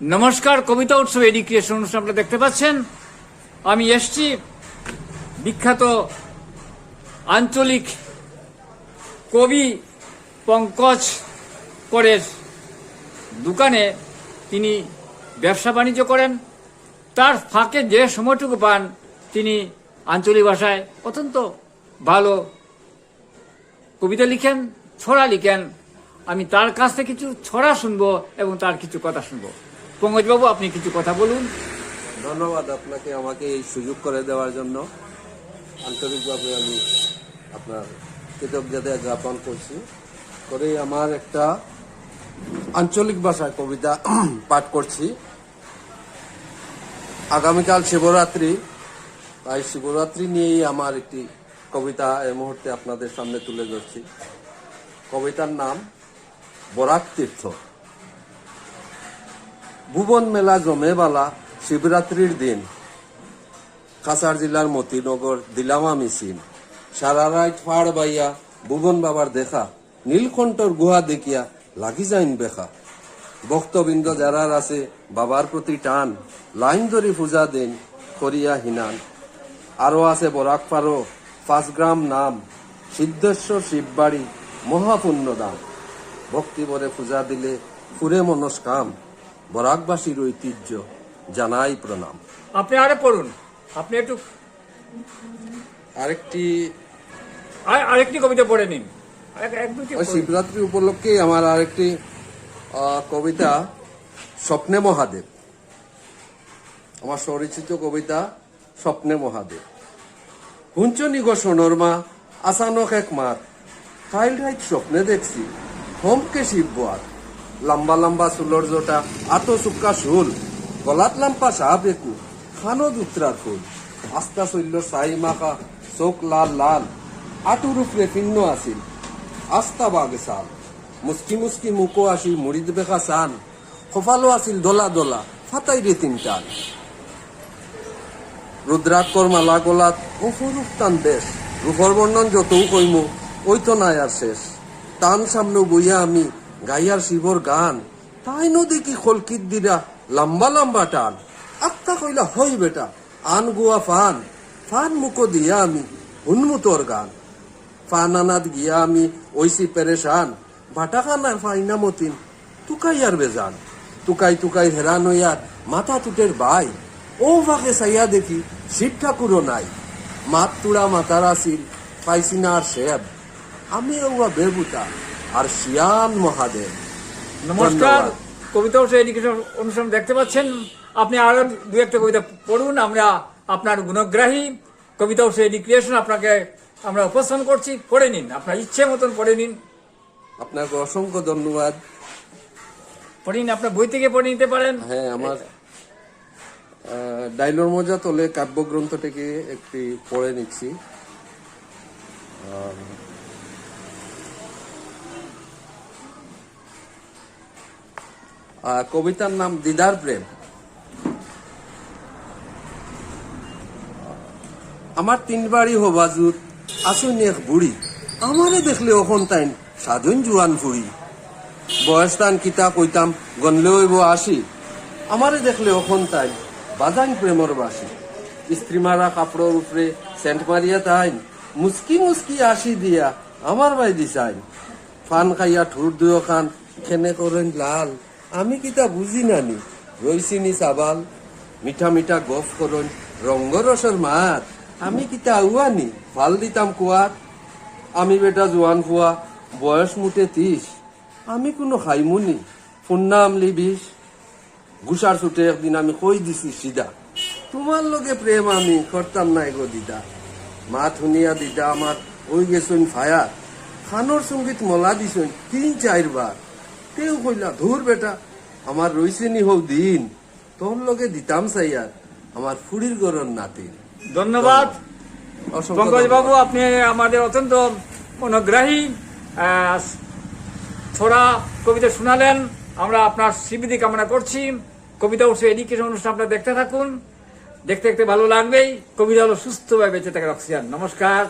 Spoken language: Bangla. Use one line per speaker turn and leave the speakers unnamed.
নমস্কার, কবিতা উৎসব এডুকেশন অনুষ্ঠান আপনারা দেখতে পাচ্ছেন। আমি এসছি বিখ্যাত আঞ্চলিক কবি পঙ্কজ করের দোকানে তিনি ব্যবসা বাণিজ্য করেন। তার ফাঁকে যে সময়টুকু পান তিনি আঞ্চলিক ভাষায় অত্যন্ত ভালো কবিতা লিখেন, ছড়া লিখেন। আমি তার কাছ থেকে কিছু ছড়া শুনব এবং তার কিছু কথা শুনব। পঙ্কজবাবু, আপনি কিছু কথা বলুন।
ধন্যবাদ আপনাকে আমাকে এই সুযোগ করে দেওয়ার জন্য। আন্তরিকভাবে আমি আপনার কৃতজ্ঞতা জ্ঞাপন করছি। করে আমার একটা আঞ্চলিক ভাষায় কবিতা পাঠ করছি। আগামীকাল শিবরাত্রি। তাই শিবরাত্রি নিয়েই আমার একটি কবিতা এই মুহূর্তে আপনাদের সামনে তুলে ধরছি। কবিতার নাম বরাক তীর্থ। ভুবন মেলা জমেবালা শিবরাত্রির দিন। কাছাড় জেলার মতিনগর দিলামা মিছিল সারা রাত ফাড় বাইয়া ভুবন বাবার দেখা, নীলকণ্ঠর গুহা দেখিয়া লাগি যাইন বেখা। ভক্তবৃন্দ যারার আছে বাবার প্রতি টান, লাইন ধরি পূজা দিন করিয়া হিনান। আরও আছে বরাক পারো, পাঁচ গ্রাম নাম, সিদ্ধেশ্বর শিববাড়ি, মহাপুণ্য দাম ভক্তি ভরে পূজা দিলে ফুরে মনস্কাম। বরাকবাসীর ঐতিহ্য জানাই প্রণাম।
আপনি আরে পড়ুন। আপনি একটু
আরেকটি
আর- আরেকটি কবিতা পড়ে নিন।
ওই শিবরাত্রি উপলক্ষে আমার আরেকটি কবিতা স্বপ্নে মহাদেব। আমার পরিচিত কবিতা স্বপ্নে মহাদেব। হুঞ্চনি গো সোনর মা আসানক এক মাত কাইল রাইত স্বপ্নে দেখছি হোমকে শিব বোয়ার। লম্বা লম্বা চুলর জোটা আতো চুক্কা চুল, গলাত লাম্পা চাহ বেকু খানো দুত্রার ফুল আস্তা চৈল্য চাই মাকা চোখ লাল লাল আটুর উপরে পিন্ন আছিল আস্তা বাগে চাল মুসকি মুসকি মুকো আসি মুড়িদ বেকা চান কপালো আছিল দলা দলা ফাতাই রে তিনটান রুদ্রাক্ষর মালা গোলাত অপরূপ টান বেশ রূপর বর্ণন যতও কইমু ওই তো নাই আর শেষ। টান সামনে বইয়া আমি গাইয়ার শিবর গান। তাই নদী কি খলকিত দিরা লম্বা লম্বা টান। আত্মা কইলা, হই বেটা, আন গুয়া ফান। ফান মুকো দিয়া আমি উন্মুতর গান। ফানানাত গিয়া আমি ওইসি পেরেশান। ভাটাখানার ফাইনা মতিন, তুকাই আর বেজান। তুকাই তুকাই হেরান হইয়ার মাথা তুটের বাই। ও ফাঁকে চাইয়া দেখি শিব ঠাকুরও নাই। মাত তুড়া মাতার আসিল, পাইছি না আর সেব। আমি ওয়া বেবুতা আর শিয়ান মহাদেব।
নমস্কার। কবিতা উৎসব এডুকেশন অনুষ্ঠান দেখতে পাচ্ছেন। আপনি আরও দু একটা কবিতা পড়ুন আমরা আপনার গুণগ্রাহী। কবিতা উৎসব এডুকেশন আপনাকে আমরা উপস্থাপন করছি পড়ে নিন আপনার ইচ্ছে মতন পড়ে নিন।
আপনাকে অসংখ্য ধন্যবাদ।
পড়ে নিন আপনার বই থেকে পড়ে নিতে পারেন।
হ্যাঁ আমার ডাইলোর মজা তোলে কাব্যগ্রন্থ থেকে একটি পড়ে নিচ্ছি। কবিতার নাম দিদার প্রেম। আমার তিন বাড়ি হবাজুত আসুন এক বুড়ি। আমারে দেখলে অখন তাইন সাধুন জুয়ান ফুড়ি। বয়স তান কিতা কইতাম গনলে হইব আসি আমারে দেখলে অখন তাই বাজান প্রেমর বাসি স্ত্রী মারা কাপড়ের উপরে সেন্ট মারিয়া তাইন মুস্কি মুস্কি আসি দিয়া আমার বাই দিছাইন। ফান খাইয়া ঠুর দুয় খান, খেনে করেন লাল। আমি কিতা বুঝি নানি? রইছিনি সাবাল মিঠা মিঠা গফ করন রঙ্গরসর মাত। আমি কিতা আউয়ানি ফাল দিতাম কুয়াত আমি বেটা জোয়ান ফুয়া বয়স মুটে তিস আমি কোনো খাইমুনি ফুন্না আমলি বিষ ঘুষার ছুটে একদিন আমি কই দিছি সিধা তোমার লগে প্রেম আমি করতাম নাই গো দিদা। মা ধুনিয়া দিদা আমার ওই গেছুন ফায়ার খানোর সংগীত মলা দিছুন, তিন চারবার কেউ কইলা ধুর বেটা আমার রইছেনি হও দিন। তোর লগে দিতাম চাইয়ার আমার ফুড়ির গরর নাতিন
ধন্যবাদ। পঙ্কজ বাবু আপনি আমাদের অত্যন্ত মনোগ্রাহী ছোড়া কবিতা শোনালেন। আমরা আপনার স্মৃতি কামনা করছি। কবিতা উৎসব এডুকেশন অনুষ্ঠান আপনারা দেখতে থাকুন। দেখতে দেখতে ভালো লাগবেই। কবিতা হলো সুস্থভাবে বেঁচে থাকার অক্সিজেন নমস্কার।